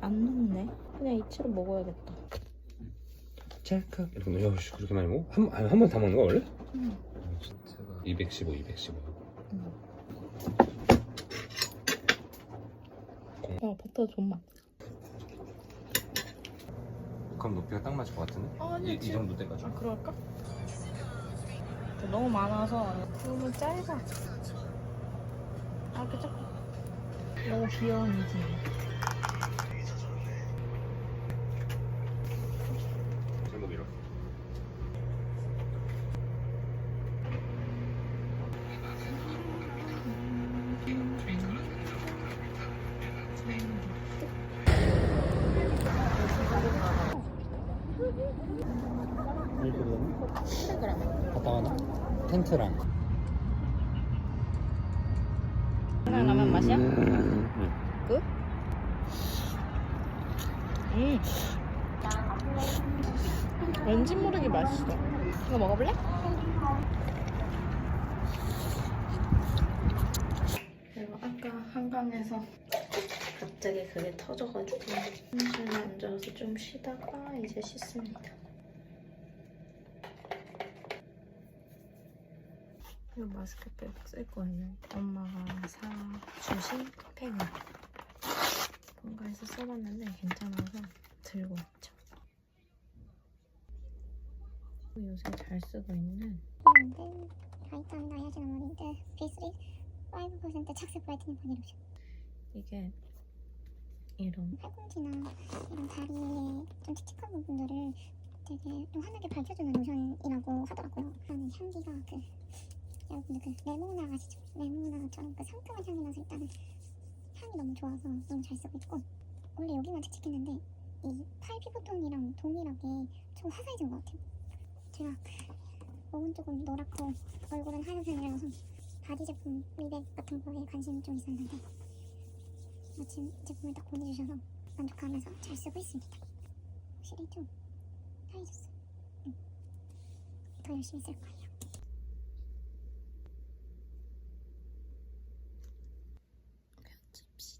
안 녹네. 그냥 이치로 먹어야겠다. 찰칵 이렇게 야 씨, 그렇게 많이 먹어? 한한 번 다 먹는 거 원래? 응. 215 215야 버터 존맛. 그럼 높이가 딱 맞을 것 같은데? 아니 이, 이 정도 돼가지고 아 그럴까? 너무 많아서 너무 짧아. 아 이렇게 작고. 너무 귀여운 이지. 제목 이렇게 갔다 와나? 텐트랑 라면 맛이야? 음. 끝? 음. 왠지 모르게 맛있어. 이거 먹어볼래? 그리고 한강에서 갑자기 그게 터져가지고 침실에 앉아서 좀 쉬다가 이제 씻습니다. 이 마스크팩 쓸 거예요. 엄마가 사주신 팩을 뭔가에서 써봤는데 괜찮아서 들고 왔죠. 요새 잘 쓰고 있는 는 바이타민 나이아신아모린드 B3 5% 착색 브라이트닝 바디 로션 이게 이런 팔꿈치나 이런 다리에 좀 칙칙한 부분들을 되게 좀 환하게 밝혀주는 로션이라고 하더라고요 그다음에 향기가 그 여러분들 그 레모나 아시죠? 레모나처럼 그 상큼한 향이 나서 일단은 향이 너무 좋아서 너무 잘 쓰고 있고 원래 여기만 칙칙했는데 이 팔 피부톤이랑 동일하게 좀 화사해진 것 같아요 제가 몸은 조금 노랗고 얼굴은 하얀 편이라서 바디 제품 미백 같은 거에 관심이 좀 있었는데 지금 제품을 딱 보내주셔서 만족하면서 잘 쓰고 있습니다. 확실히 좀 편해졌어. 응. 음. 더 열심히 쓸 거예요. 편집 시